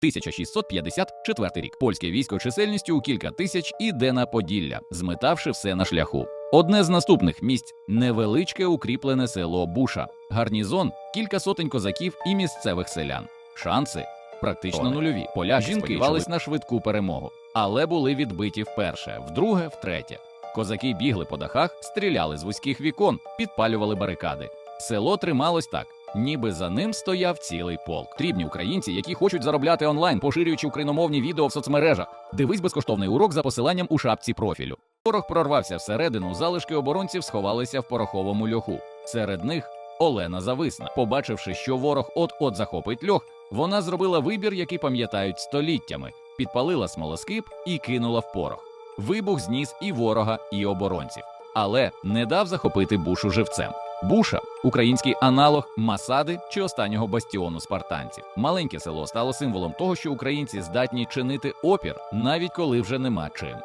1654 рік. Польське військо чисельністю у кілька тисяч іде на Поділля, зметавши все на шляху. Одне з наступних місць невеличке укріплене село Буша, гарнізон, кілька сотень козаків і місцевих селян. Шанси практично нульові. Поляки Жінки сподівались на швидку перемогу, але були відбиті вперше, вдруге, втретє. Козаки бігли по дахах, стріляли з вузьких вікон, підпалювали барикади. Село трималось так, ніби за ним стояв цілий полк. Трібні українці, які хочуть заробляти онлайн, поширюючи україномовні відео в соцмережах. Дивись безкоштовний урок за посиланням у шапці профілю. Ворог прорвався всередину, залишки оборонців сховалися в пороховому льоху. Серед них Олена Зависна. Побачивши, що ворог от-от захопить льох, вона зробила вибір, який пам'ятають століттями, підпалила смолоскип і кинула в порох. Вибух зніс і ворога, і оборонців, але не дав захопити бушу живцем. Буша український аналог Масади чи останнього бастіону спартанців. Маленьке село стало символом того, що українці здатні чинити опір, навіть коли вже нема чим.